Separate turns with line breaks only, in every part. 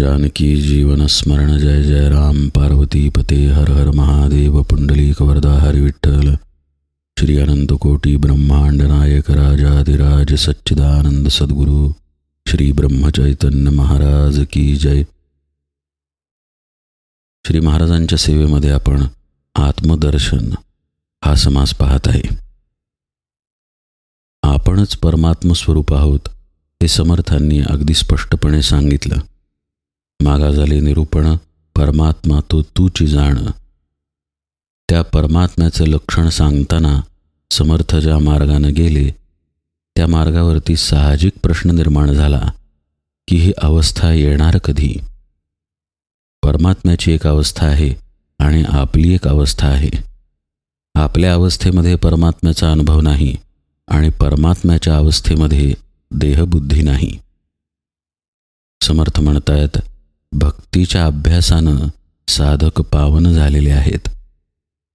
जानकी जीवन स्मरण जय जय राम पार्वती पते हर हर महादेव पुंडलीक वरदा हरी विठ्ठल। श्री अनंत कोटी ब्रह्मांड नायक राजाधिराज सच्चिदानंद सद्गुरु श्री ब्रह्मचैतन्य महाराज की जय। श्री महाराजांच्या सेवेमध्ये आपण आत्मदर्शन हा समास पाहत आहे. आपणच परमात्म स्वरूप आहोत हे समर्थांनी अगदी स्पष्टपणे सांगितलं. मागा झाले निरूपण परमात्मा तो तूची जाण. त्या परमात्म्याचं लक्षण सांगताना समर्थ ज्या मार्गानं गेले त्या मार्गावरती साहजिक प्रश्न निर्माण झाला की ही अवस्था येणार कधी? परमात्म्याची एक अवस्था आहे आणि आपली एक अवस्था आहे. आपल्या अवस्थेमध्ये परमात्म्याचा अनुभव नाही आणि परमात्म्याच्या अवस्थेमध्ये देहबुद्धी नाही. समर्थ म्हणतायत भक्तीच्या अभ्यासानं साधक पावन झालेले आहेत.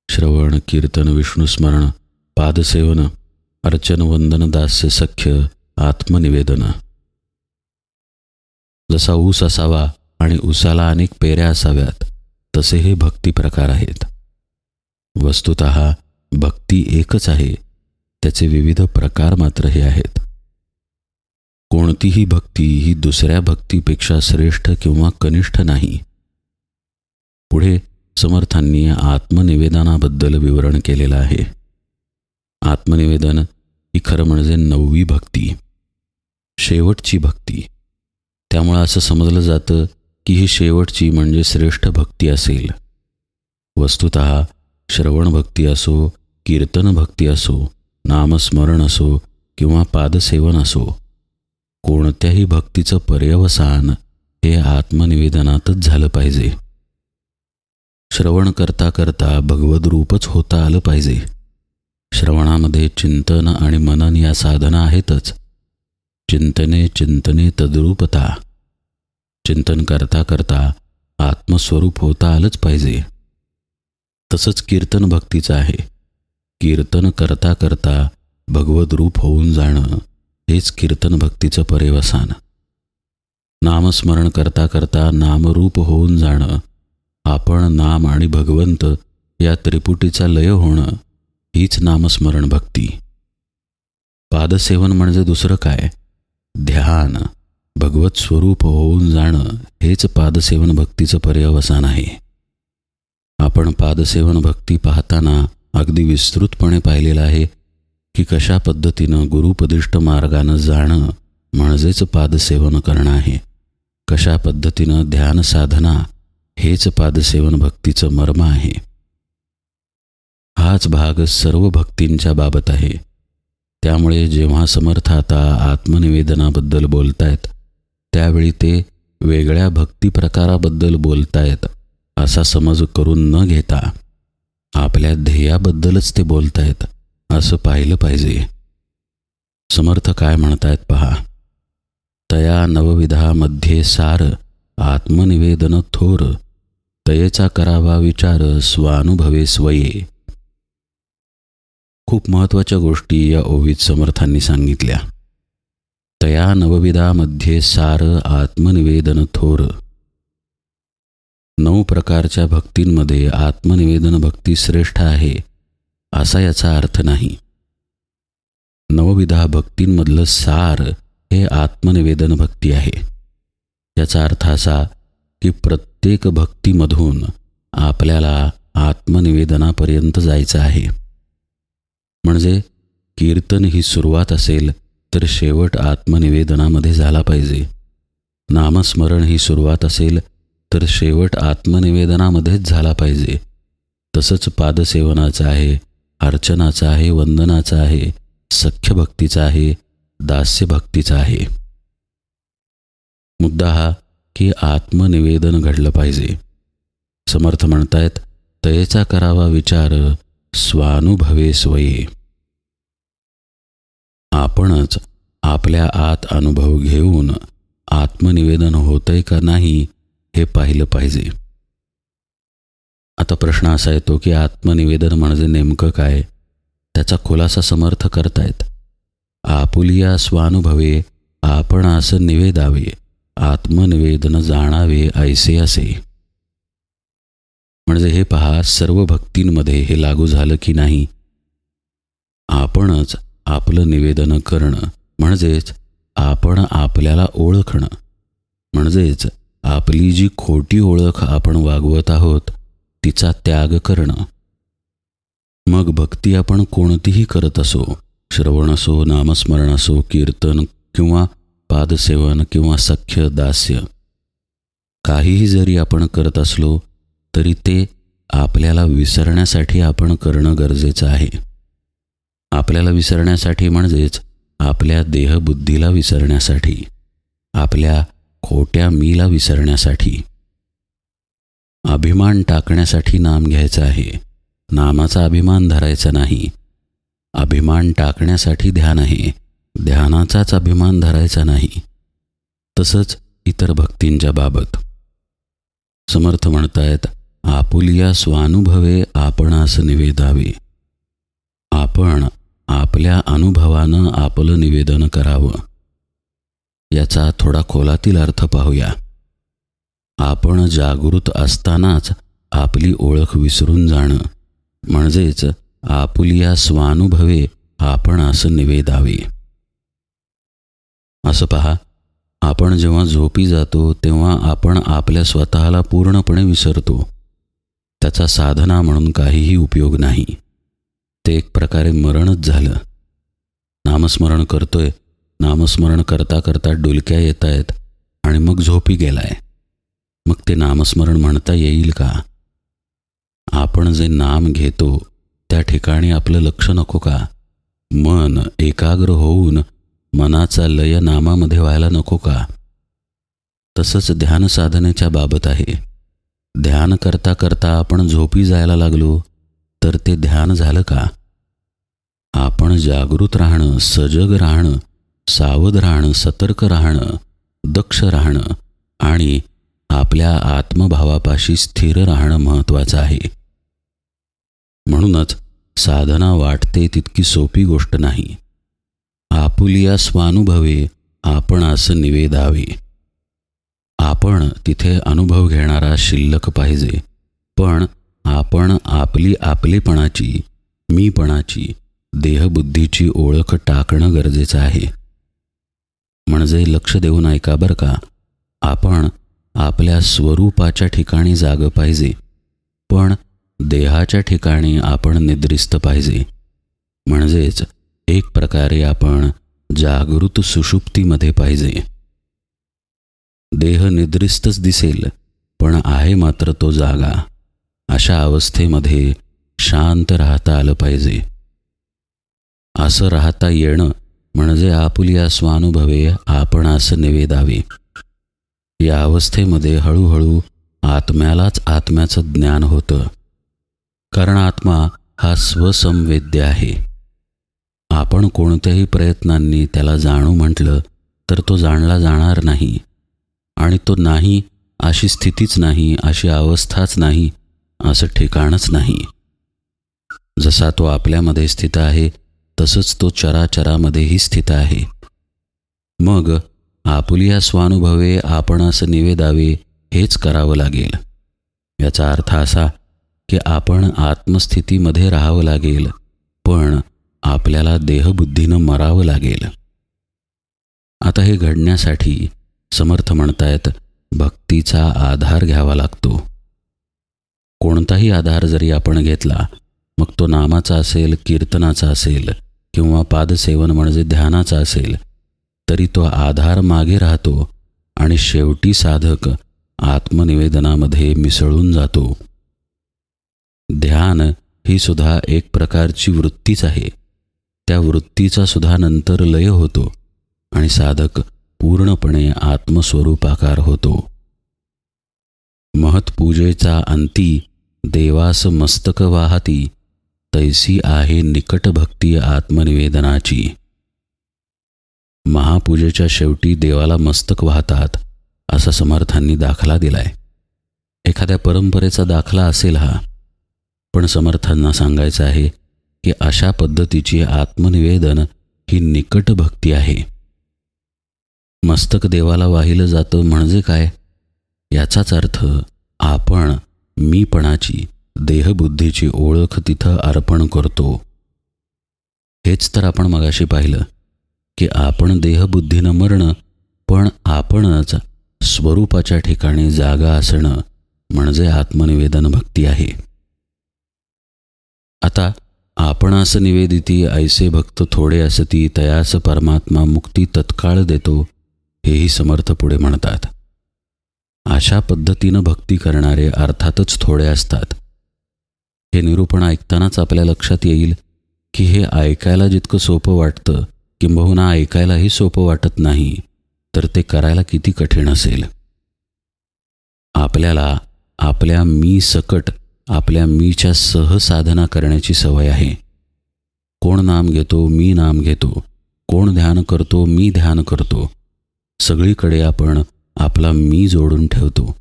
श्रवण कीर्तन विष्णुस्मरण पादसेवन अर्चन वंदन दास्य सख्य आत्मनिवेदन. जसा ऊस असावा आणि ऊसाला अनेक पेऱ्या असाव्यात तसे हे भक्ती प्रकार आहेत. वस्तुत भक्ती एकच आहे त्याचे विविध प्रकार मात्र हे आहेत. कोणतीही भक्ती ही दुसऱ्या भक्तीपेक्षा श्रेष्ठ किंवा कनिष्ठ नाही. पुढे समर्थांनी आत्मनिवेदनाबद्दल विवरण केलेलं आहे. आत्मनिवेदन ही खरं म्हणजे नववी भक्ती. शेवटची भक्ती. त्यामुळं असं समजलं जातं की ही शेवटची म्हणजे श्रेष्ठ भक्ती असेल. वस्तुत श्रवण भक्ती असो कीर्तन भक्ती असो नामस्मरण असो किंवा पादसेवन असो कोणत्याही भक्तीचं पर्यवसान हे आत्मनिवेदनातच झालं पाहिजे. श्रवण करता करता भगवद रूपच होता आलं पाहिजे. श्रवणामध्ये चिंतन आणि मनन या साधना आहेतच. चिंतने चिंतने तद्रूपता. चिंतन करता करता आत्मस्वरूप होता आलंच पाहिजे. तसंच कीर्तन भक्तीचं आहे. कीर्तन करता करता भगवद रूप होऊन जाणं. हेच कीर्तन भक्तीचं पर्यवसान नामस्मरण करता करता नामरूप होऊन जाणं आपण नाम आणि भगवंत या त्रिपुटीचा लय होणं हीच नामस्मरण भक्ती. पादसेवन म्हणजे दुसरं काय? ध्यान भगवत स्वरूप होऊन जाणं हेच पादसेवन भक्तीचं पर्यवसान आहे. आपण पादसेवन भक्ती पाहताना अगदी विस्तृतपणे पाहिलेलं आहे की कशा पद्धतीनं गुरुपदिष्ट मार्गानं जाणं म्हणजेच पादसेवन करणं आहे. कशा पद्धतीनं ध्यान साधना हेच पादसेवन भक्तीचं मर्म आहे. हाच भाग सर्व भक्तींच्या बाबत आहे. त्यामुळे जेव्हा समर्थ आता आत्मनिवेदनाबद्दल बोलतायत त्यावेळी ते वेगळ्या भक्ती प्रकाराबद्दल बोलतायत असा समज करून न घेता आपल्या ध्येयाबद्दलच ते बोलतायत. असं पाहिलं पाहिजे. समर्थ काय म्हणतायत पहा. तया नवविधामध्ये सार आत्मनिवेदन थोर. तयेचा करावा विचार स्वानुभवे स्वये. खूप महत्त्वाच्या गोष्टी या ओवीत समर्थांनी सांगितल्या. तया नवविधामध्ये सार आत्मनिवेदन थोर. नऊ प्रकारच्या भक्तींमध्ये आत्मनिवेदन भक्ती श्रेष्ठ आहे. असा याचा अर्थ नाही. नवविधा भक्तींमधलं सार हे आत्मनिवेदन भक्ती आहे. याचा अर्थ असा की प्रत्येक भक्तीमधून आपल्याला आत्मनिवेदनापर्यंत जायचं आहे. म्हणजे कीर्तन ही सुरुवात असेल तर शेवट आत्मनिवेदनामध्ये झाला पाहिजे. नामस्मरण ही सुरुवात असेल तर शेवट आत्मनिवेदनामध्येच झाला पाहिजे. तसंच पादसेवनाचं आहे अर्चनाचा आहे वंदनाचा आहे सख्य भक्तीचा आहे दास्य भक्तीचा आहे. मुद्दा हा की आत्मनिवेदन घडलं पाहिजे. समर्थ म्हणतायत तयेचा करावा विचार स्वानुभवे स्वये. आपणच आपल्या आत अनुभव घेऊन आत्मनिवेदन होतंय का नाही हे पाहिलं पाहिजे. आता प्रश्न असा येतो की आत्मनिवेदन म्हणजे नेमकं काय? त्याचा खुलासा समर्थ करतायत. आपुलिया स्वानुभवे आपण असं निवेदावे आत्मनिवेदन जाणावे ऐसे असे. म्हणजे हे पहा सर्व भक्तींमध्ये हे लागू झालं की नाही? आपणच आपलं निवेदन करणं म्हणजेच आपण आपल्याला ओळखणं म्हणजेच आपली जी खोटी ओळख आपण वागवत आहोत तिचा त्याग करणं. मग भक्ती आपण कोणतीही करत असो श्रवण असो नामस्मरण असो कीर्तन किंवा पादसेवन किंवा सख्य दास्य काहीही जरी आपण करत असलो तरी ते आपल्याला विसरण्यासाठी आपण करणं गरजेचं आहे. आपल्याला विसरण्यासाठी म्हणजेच आपल्या देहबुद्धीला विसरण्यासाठी आपल्या खोट्या मीला विसरण्यासाठी. अभिमान टाकण्यासाठी नाम घ्यायचा आहे. नामाचा अभिमान धरायचा नाही. अभिमान टाकण्यासाठी ध्यान आहे. ध्यानाचाच अभिमान धरायचा नाही. तसंच इतर भक्तींच्या बाबत. समर्थ म्हणतायत आपुलिया स्वानुभवे आपणास निवेदावे. आपण आपल्या अनुभवानं आपलं निवेदन करावं. याचा थोडा खोलातील अर्थ पाहूया. आपण जागृत असतानाच आपली ओळख विसरून जाणं. म्हणजेच आपुलिया स्वानुभवे आपण असं निवेदावे. असं पहा आपण जेव्हा झोपी जातो तेव्हा आपण आपल्या स्वतःला पूर्णपणे विसरतो. त्याचा साधना म्हणून काहीही उपयोग नाही. ते एक प्रकारे मरणच झालं. नामस्मरण करतोय नामस्मरण करता करता डुलक्या येत आहेत आणि मग झोपी गेलाय. मग ते नामस्मरण म्हणता येईल का? आपण जे नाम घेतो त्या ठिकाणी आपलं लक्ष नको का? मन एकाग्र होऊन मनाचा लय नामामध्ये व्हायला नको का? तसंच ध्यान साधनेच्या बाबत आहे. ध्यान करता करता आपण झोपी जायला लागलो तर ते ध्यान झालं का? आपण जागृत राहणं सजग राहणं सावध राहणं सतर्क राहणं दक्ष राहणं आणि आपल्या आत्मभावापाशी स्थिर राहणं महत्त्वाचं आहे. म्हणूनच साधना वाटते तितकी सोपी गोष्ट नाही. आपुलिया स्वानुभवे आपण असं निवेदावे. आपण तिथे अनुभव घेणारा शिल्लक पाहिजे. पण आपण आपली आपलेपणाची मीपणाची देहबुद्धीची ओळख टाकणं गरजेचं आहे. म्हणजे लक्ष देऊन ऐका बरं का आपण आपल्या स्वरूपाच्या ठिकाणी जाग पाहिजे. पण देहाच्या ठिकाणी आपण निद्रिस्त पाहिजे. म्हणजेच एक प्रकारे आपण जागृत सुषुप्तीमध्ये पाहिजे. देह निद्रिस्तच दिसेल पण आहे मात्र तो जागा. अशा अवस्थेमध्ये शांत राहता आलं पाहिजे. असं राहता येणं म्हणजे आपुलिया स्वानुभवे आपण असं निवेदावे. या अवस्थेमध्ये हळूहळू आत्म्यालाच आत्म्याचं ज्ञान होतं. कारण आत्मा हा स्वसंवेद्य आहे. आपण कोणत्याही प्रयत्नांनी त्याला जाणू म्हटलं तर तो जाणला जाणार नाही. आणि तो नाही अशी स्थितीच नाही अशी अवस्थाच नाही असं ठिकाणच नाही. जसा तो आपल्यामध्ये स्थित आहे तसंच तो चराचरामध्येही स्थित आहे. मग आपुलिया स्वानुभवे आपण असं निवेदावे हेच करावं लागेल. याचा अर्थ असा की आपण आत्मस्थितीमध्ये राहावं लागेल पण आपल्याला देहबुद्धीनं मरावं लागेल. आता हे घडण्यासाठी समर्थ म्हणतायत भक्तीचा आधार घ्यावा लागतो. कोणताही आधार जरी आपण घेतला मग तो नामाचा असेल कीर्तनाचा असेल किंवा पादसेवन म्हणजे ध्यानाचा असेल तरी तो आधार मागे राहतो आणि शेवटी साधक आत्मनिवेदनामध्ये मिसळून जातो. ध्यान ही सुद्धा एक प्रकारची वृत्तीच आहे. त्या वृत्तीचा सुद्धा नंतर लय होतो आणि साधक पूर्णपणे आत्मस्वरूपाकार होतो. महत्पूजेचा अंती देवास मस्तक वाहती तैसी आहे निकट भक्ती आत्मनिवेदनाची. महापूजेच्या शेवटी देवाला मस्तक वाहतात असा समर्थांनी दाखला दिलाय. एखाद्या परंपरेचा दाखला असेल हा. पण समर्थांना सांगायचं आहे की अशा पद्धतीची आत्मनिवेदन ही निकट भक्ती आहे. मस्तक देवाला वाहिलं जातं म्हणजे काय? याचाच अर्थ आपण मीपणाची देहबुद्धीची ओळख तिथं अर्पण करतो. हेच तर आपण मगाशी पाहिलं. की आपण देहबुद्धीनं मरणं पण आपणच स्वरूपाच्या ठिकाणी जागा असणं म्हणजे आत्मनिवेदन भक्ती आहे. आता आपणास निवेदिती ऐसे भक्त थोडे असती तयास परमात्मा मुक्ती तत्काळ देतो हेही समर्थ पुढे म्हणतात. अशा पद्धतीनं भक्ती करणारे अर्थातच थोडे असतात. हे निरूपण ऐकतानाच आपल्या लक्षात येईल की हे ऐकायला जितकं सोपं वाटतं किंबहुना ऐकायलाही सोपं वाटत नाही तर ते करायला किती कठीण असेल? आपल्याला आपल्या मी सकट आपल्या मीच्या सहसाधना करण्याची सवय आहे. कोण नाम घेतो मी नाम घेतो. कोण ध्यान करतो मी ध्यान करतो. सगळीकडे आपण आपला मी जोडून ठेवतो.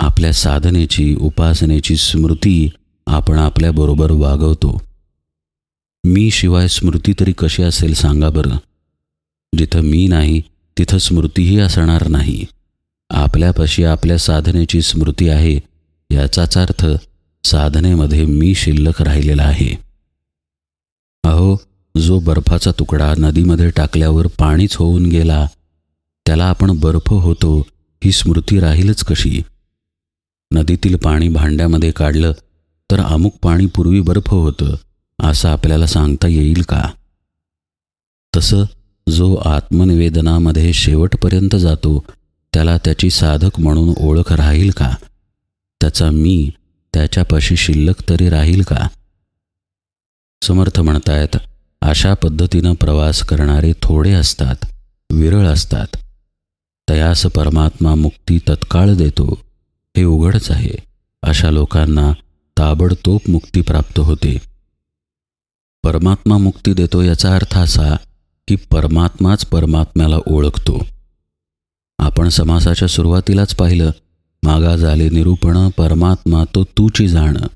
आपल्या साधनेची उपासनेची स्मृती आपण आपल्याबरोबर वागवतो. मी शिवाय स्मृती तरी कशी असेल सांगा बरं. जिथं मी नाही तिथं स्मृतीही असणार नाही. आपल्यापाशी आपल्या साधनेची स्मृती आहे याचाच अर्थ साधनेमध्ये मी शिल्लक राहिलेला आहे. अहो जो बर्फाचा तुकडा नदीमध्ये टाकल्यावर पाणीच होऊन गेला त्याला आपण बर्फ होतो ही स्मृती राहीलच कशी? नदीतील पाणी भांड्यामध्ये काढलं तर अमुक पाणी पूर्वी बर्फ होतं. असं आपल्याला सांगता येईल का? तसं जो आत्मनिवेदनामध्ये शेवटपर्यंत जातो त्याला त्याची साधक म्हणून ओळख राहील का? त्याचा मी त्याच्यापाशी शिल्लक तरी राहील का? समर्थ म्हणतायत अशा पद्धतीनं प्रवास करणारे थोडे असतात विरळ असतात. तयास परमात्मा मुक्ती तत्काळ देतो हे उघडच आहे. अशा लोकांना ताबडतोब मुक्ती प्राप्त होते. परमात्मा मुक्ती देतो याचा अर्थ असा की परमात्माच परमात्म्याला ओळखतो. आपण समासाच्या सुरुवातीलाच पाहिलं मागा झाले निरूपण परमात्मा तो तूची जाणं.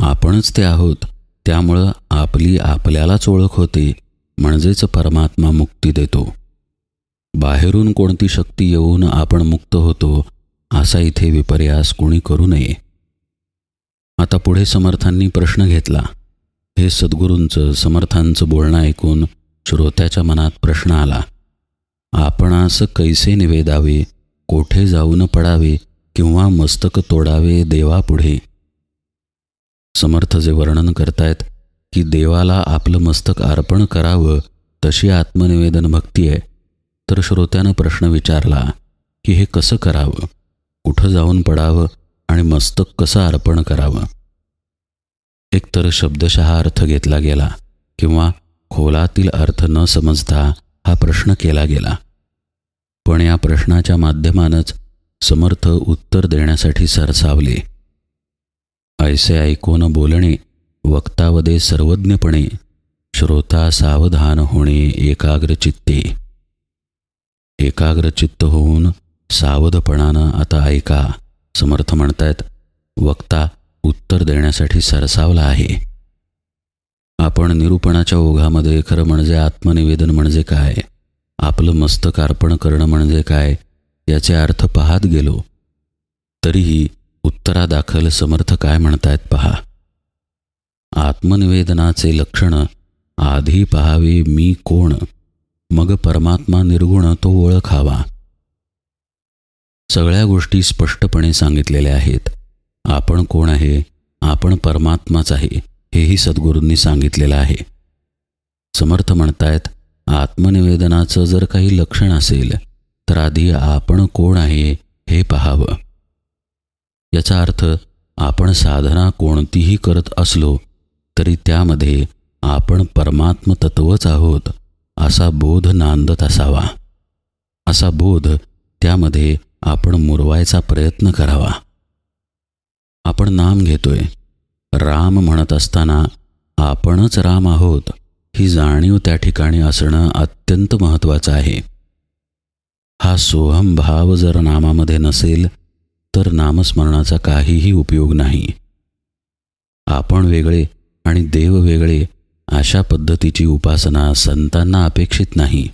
आपणच ते आहोत त्यामुळं आपली आपल्यालाच ओळख होते म्हणजेच परमात्मा मुक्ती देतो. बाहेरून कोणती शक्ती येऊन आपण मुक्त होतो असा इथे विपर्यास कोणी करू नये. आता पुढे समर्थांनी प्रश्न घेतला. हे सद्गुरूंचं समर्थांचं बोलणं ऐकून श्रोत्याच्या मनात प्रश्न आला आपणास कैसे निवेदावे कोठे जाऊन पडावे किंवा मस्तक तोडावे देवापुढे? समर्थ जे वर्णन करतायत की देवाला आपलं मस्तक अर्पण करावं तशी आत्मनिवेदन भक्ती आहे तर श्रोत्यानं प्रश्न विचारला की हे कसं करावं? कुठं जाऊन पडावं आणि मस्तक कसं अर्पण करावं? एकतर शब्दशः अर्थ घेतला गेला किंवा खोलातील अर्थ न समजता हा प्रश्न केला गेला. पण या प्रश्नाच्या माध्यमानच समर्थ उत्तर देण्यासाठी सरसावले. ऐसे ऐकून बोलणे वक्तावदे सर्वज्ञपणे श्रोता सावधान होणे एकाग्रचित्ते. एकाग्रचित्त होऊन सावधपणानं आता ऐका समर्थ म्हणतायत वक्ता उत्तर देण्यासाठी सरसावला आहे. आपण निरूपणाच्या ओघामध्ये खरं म्हणजे आत्मनिवेदन म्हणजे काय? आपलं मस्तक अर्पण करणं म्हणजे काय? याचे अर्थ पाहत गेलो. तरीही उत्तरादाखल समर्थ काय म्हणतायत पहा. आत्मनिवेदनाचे लक्षण आधी पहावे मी कोण? मग परमात्मा निर्गुण तो ओळखावा. सगळ्या गोष्टी स्पष्टपणे सांगितलेल्या आहेत. आपण कोण आहे? आपण परमात्माच आहे हेही सद्गुरूंनी सांगितलेलं आहे. समर्थ म्हणतायत आत्मनिवेदनाचं जर काही लक्षण असेल तर आधी आपण कोण आहे हे पहावं. याचा अर्थ आपण साधना कोणतीही करत असलो तरी त्यामध्ये आपण परमात्म तत्वच आहोत असा बोध नांदत असावा. असा बोध त्यामध्ये आपण मुरवायचा प्रयत्न करावा. आपण नाम घेतोय. राम म्हणत असताना आपणच राम आहोत ही जाणीव त्या ठिकाणी असणं अत्यंत महत्त्वाचं आहे. हा सोहम भाव जर नामामध्ये नसेल तर नामस्मरणाचा काहीही उपयोग नाही. आपण वेगळे आणि देव वेगळे अशा पद्धतीची उपासना संतांना अपेक्षित नाही.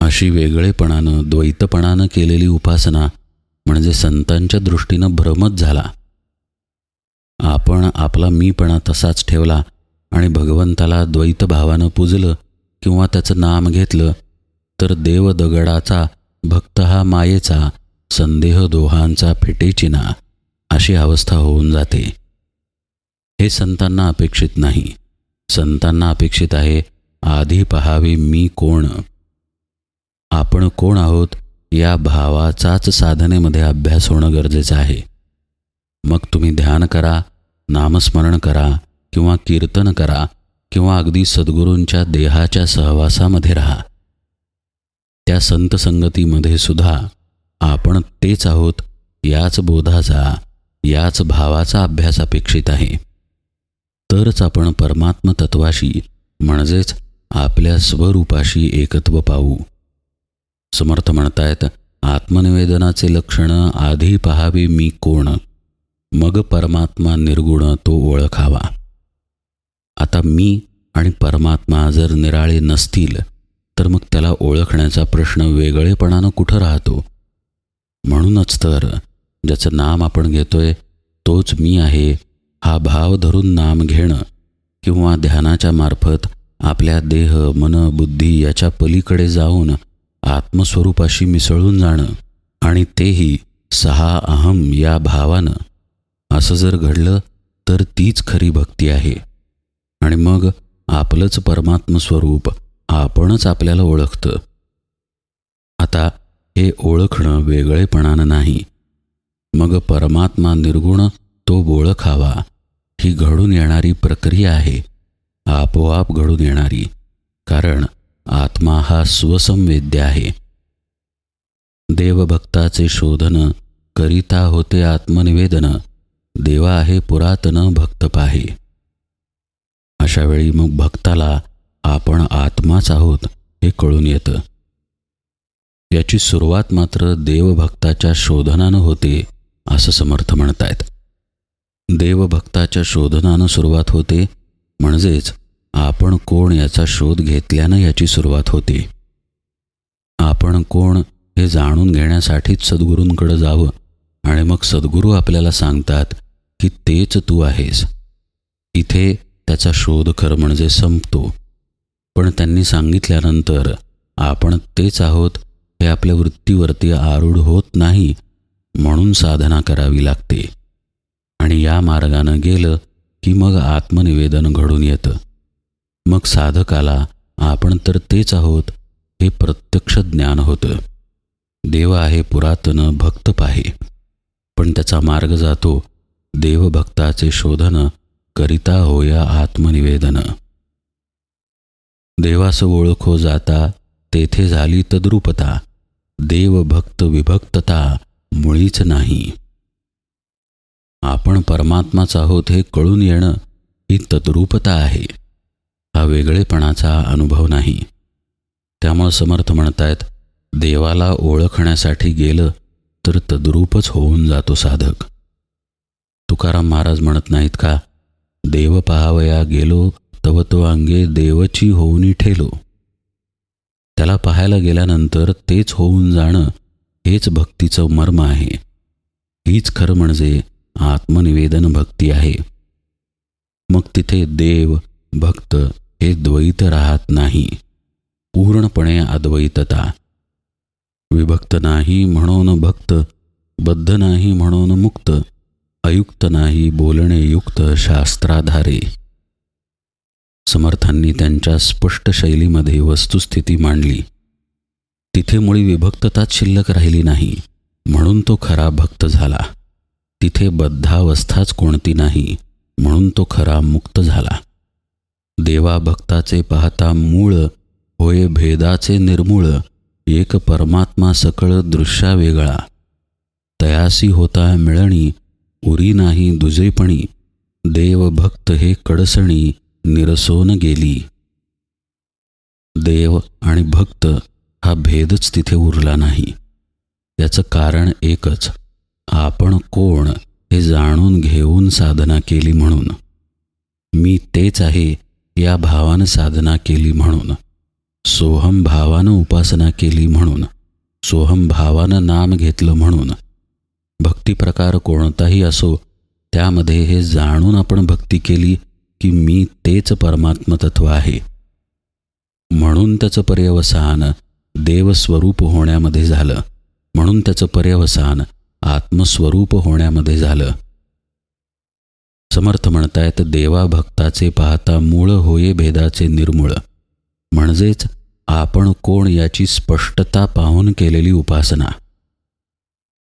अशी वेगळेपणानं द्वैतपणानं केलेली उपासना म्हणजे संतांच्या दृष्टीनं भ्रमच झाला. आपण आपला मीपणा तसाच ठेवला आणि भगवंताला द्वैत भावानं पूजलं किंवा त्याचं नाम घेतलं तर देव दगडाचा भक्त हा मायेचा संदेह दोहांचा फिटेचिना अशी अवस्था होऊन जाते. हे संतांना अपेक्षित नाही. संतांना अपेक्षित आहे आधी पहावे मी कोण? आपण कोण आहोत या भावाचाच साधनेमध्ये अभ्यास होणं गरजेचं आहे. मग तुम्ही ध्यान करा नामस्मरण करा किंवा कीर्तन करा किंवा अगदी सद्गुरूंच्या देहाच्या सहवासामध्ये राहा. त्या संत संगतीमध्ये सुद्धा आपण तेच आहोत याच बोधाचा याच भावाचा अभ्यास अपेक्षित आहे. तरच आपण परमात्म तत्वाशी म्हणजेच आपल्या स्वरूपाशी एकत्व पाहू. समर्थ म्हणतायत आत्मनिवेदनाचे लक्षण आधी पहावे मी कोण? मग परमात्मा निर्गुण तो ओळखावा. आता मी आणि परमात्मा जर निराळे नसतील तर मग त्याला ओळखण्याचा प्रश्न वेगळेपणानं कुठं राहतो? म्हणूनच तर ज्याचं नाम आपण घेतोय तोच मी आहे हा भाव धरून नाम घेणं किंवा ध्यानाच्या मार्फत आपल्या देह मन बुद्धी याच्या पलीकडे जाऊन आत्मस्वरूपाशी मिसळून जाणं आणि तेही सहा अहम या भावानं. असं जर घडलं तर तीच खरी भक्ती आहे. आणि मग आपलंच परमात्मस्वरूप आपणच आपल्याला ओळखतं. आता हे ओळखणं वेगळेपणानं नाही. मग परमात्मा निर्गुण तो ओळखावा. ही घडून येणारी प्रक्रिया आहे. आपोआप घडून येणारी. कारण आत्मा हा स्वसंवेद्य आहे. देवभक्ताचे शोधन करिता होते आत्मनिवेदन. देवा आहे पुरातन भक्त पाहि. अशा वेळी मग भक्ताला आपण आत्माच आहोत हे कळून येतं. याची सुरुवात मात्र देवभक्ताच्या शोधनानं होते असं समर्थ म्हणतायत. देवभक्ताच्या शोधनानं सुरुवात होते म्हणजेच आपण कोण याचा शोध घेतल्यानं याची सुरुवात होते. आपण कोण हे जाणून घेण्यासाठीच सद्गुरूंकडे जावं आणि मग सद्गुरू आपल्याला सांगतात की तेच तू आहेस. इथे त्याचा शोध खरं म्हणजे संपतो. पण त्यांनी सांगितल्यानंतर आपण तेच आहोत हे आपल्या वृत्तीवरती आरूढ होत नाही म्हणून साधना करावी लागते. आणि या मार्गानं गेलं की मग आत्मनिवेदन घडून येतं. मग साधकाला आपण तर तेच आहोत हे प्रत्यक्ष ज्ञान होतं. देव आहे पुरातन भक्त पाहे. पण त्याचा मार्ग जातो देवभक्ताचे शोधन करिता होया आत्मनिवेदन. देवास ओळखो जाता तेथे झाली तद्रुपता. देवभक्त विभक्तता मुळीच नाही. आपण परमात्माच आहोत हे कळून येणं ही तद्रूपता आहे. हा वेगळेपणाचा अनुभव नाही. त्यामुळं समर्थ म्हणतायत देवाला ओळखण्यासाठी गेलं तर तद्रूपच होऊन जातो साधक. तुकाराम महाराज म्हणत नाहीत का देव पहावया गेलो तव तो अंगे देवची होऊनी ठेलो. त्याला पाहायला गेल्यानंतर तेच होऊन जाणं हेच भक्तीचं मर्म आहे. हीच खरं म्हणजे आत्मनिवेदन भक्ती आहे. मग तिथे देव भक्त हे द्वैत राहत नाही. पूर्णपणे अद्वैतता. विभक्त नाही म्हणून भक्त बद्ध नाही म्हणून मुक्त अयुक्त नाही बोलणे युक्त शास्त्राधारे. समर्थांनी त्यांच्या स्पष्ट शैलीमध्ये वस्तुस्थिती मांडली. तिथे मुळी विभक्तताच शिल्लक राहिली नाही म्हणून तो खरा भक्त झाला. तिथे बद्धावस्थाच कोणती नाही म्हणून तो खरा मुक्त झाला. देवा भक्ताचे पाहता मूळ होय भेदाचे निर्मूळ एक परमात्मा सकळ दृश्या वेगळा. तयासी होता मिळणी उरी नाही दुजेपणी. देव भक्त हे कडसणी निरसोन गेली. देव आणि भक्त हा भेदच तिथे उरला नाही. त्याचं कारण एकच आपण कोण हे जाणून घेऊन साधना केली म्हणून. मी तेच आहे या भावानं साधना केली म्हणून. सोहम भावानं उपासना केली म्हणून सोहम भावानं नाम घेतलं म्हणून. भक्ती प्रकार कोणताही असो त्यामध्ये हे जाणून आपण भक्ती केली की मी तेच परमात्मतत्व आहे. म्हणून त्याचं पर्यवसान देवस्वरूप होण्यामध्ये झालं. म्हणून त्याचं पर्यवसान आत्मस्वरूप होण्यामध्ये झालं. समर्थ म्हणतायत देवा भक्ताचे पाहता मूळ होये भेदाचे निर्मूळ. म्हणजेच आपण कोण याची स्पष्टता पाहून केलेली उपासना.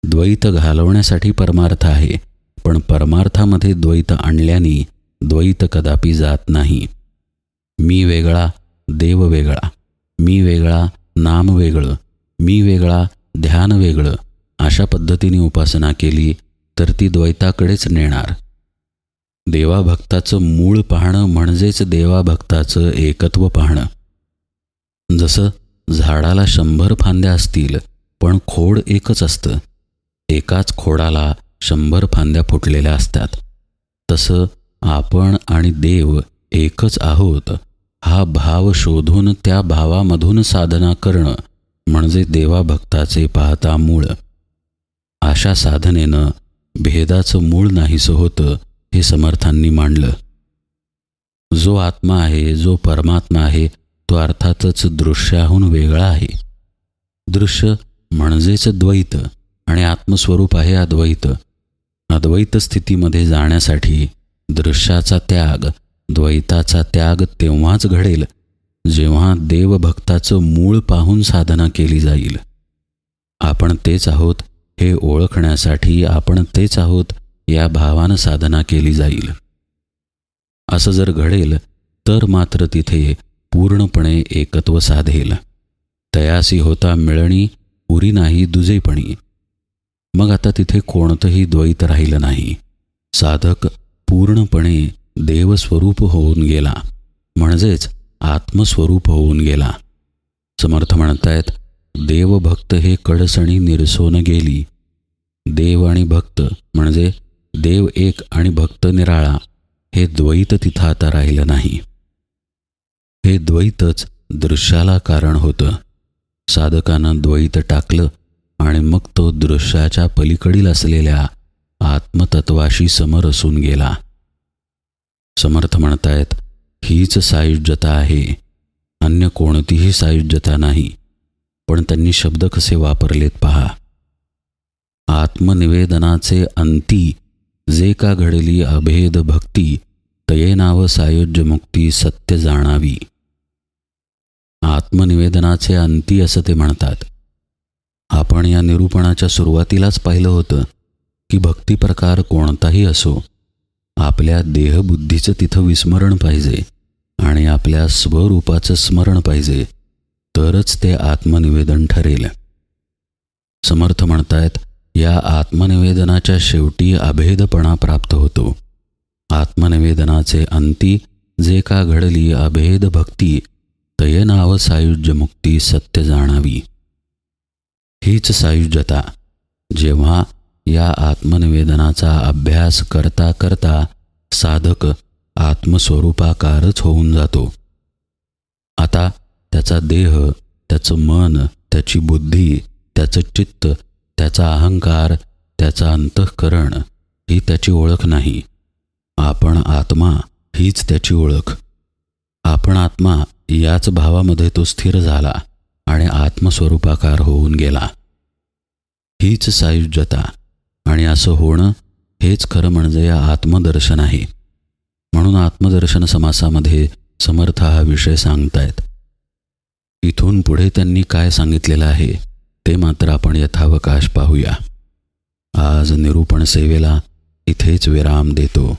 द्वैत घालवण्यासाठी परमार्थ आहे पण परमार्थामध्ये द्वैत आणल्याने द्वैत कदापि जात नाही. मी वेगळा देव वेगळा मी वेगळा नाम वेगळं मी वेगळा ध्यान वेगळं अशा पद्धतीने उपासना केली तर ती द्वैताकडेच नेणार. देवाभक्ताचं मूळ पाहणं म्हणजेच देवाभक्ताचं एकत्व पाहणं. जसं झाडाला शंभर फांद्या असतील पण खोड एकच असतं. एकाच खोडाला शंभर फांद्या फुटलेल्या असतात. तसं आपण आणि देव एकच आहोत. हा भाव शोधून त्या भावामधून साधना करणं म्हणजे देवाभक्ताचे पाहता मूळ. अशा साधनेनं भेदाचं मूळ नाहीसं होतं हे समर्थांनी मांडलं. जो आत्मा आहे जो परमात्मा आहे तो अर्थातच दृश्याहून वेगळा आहे. दृश्य म्हणजेच द्वैत आणि आत्मस्वरूप आहे अद्वैत. अद्वैत स्थितीमध्ये जाण्यासाठी दृश्याचा त्याग द्वैताचा त्याग तेव्हाच घडेल जेव्हा देवभक्ताचं मूळ पाहून साधना केली जाईल. आपण तेच आहोत हे ओळखण्यासाठी आपण तेच आहोत या भावानं साधना केली जाईल. असं जर घडेल तर मात्र तिथे पूर्णपणे एकत्व साधेल. तयासी होता मिळणी उरी नाही दुजेपणी. मग आता तिथे कोणतंही द्वैत राहिलं नाही. साधक पूर्णपणे देवस्वरूप होऊन गेला. म्हणजेच आत्मस्वरूप होऊन गेला. समर्थ म्हणतायत देवभक्त हे कडसणी निरसोन गेली. देव आणि भक्त म्हणजे देव एक आणि भक्त निराळा हे द्वैत तिथं आता राहिलं नाही. हे द्वैतच दृश्याला कारण होतं. साधकानं द्वैत टाकलं आणि मग तो दृश्याच्या पलीकडील असलेल्या आत्मतत्वाशी समरसून गेला. समर्थ म्हणतायत हीच सायुज्यता आहे. अन्य कोणतीही सायुज्यता नाही. पण त्यांनी शब्द कसे वापरलेत पहा. आत्मनिवेदनाचे अंती जे का घडली अभेद भक्ती तये नाव सायुज्य मुक्ती सत्य जाणावी. आत्मनिवेदनाचे अंती असं ते म्हणतात. आपण या निरूपणाच्या सुरुवातीलाच पाहिलं होतं की भक्ती प्रकार कोणताही असो आपल्या देहबुद्धीचं तिथं विस्मरण पाहिजे आणि आपल्या स्वरूपाचं स्मरण पाहिजे तरच ते आत्मनिवेदन ठरेल. समर्थ म्हणतायत या आत्मनिवेदनाच्या शेवटी अभेदपणा प्राप्त होतो. आत्मनिवेदनाचे अंती जे का घडली अभेद भक्ती तय नाव सायुज्य मुक्ती सत्य जाणावी. हीच सायुज्यता जेव्हा या आत्मनिवेदनाचा अभ्यास करता करता साधक आत्मस्वरूपाकारच होऊन जातो. आता त्याचा देह त्याचं मन त्याची बुद्धी त्याचं चित्त त्याचा अहंकार त्याचा अंतःकरण ही त्याची ओळख नाही. आपण आत्मा हीच त्याची ओळख. आपण आत्मा याच भावामध्ये तो स्थिर झाला आणि आत्मस्वरूपाकार होऊन गेला. हीच सायुज्यता आणि असं होणं हेच खरं म्हणजे या आत्मदर्शन आहे. म्हणून आत्मदर्शन समासामध्ये समर्थ हा विषय सांगतायत. इथून पुढे त्यांनी काय सांगितलेलं आहे ते मात्र आपण यथावकाश पाहूया. आज निरूपण सेवेला इथेच विराम देतो.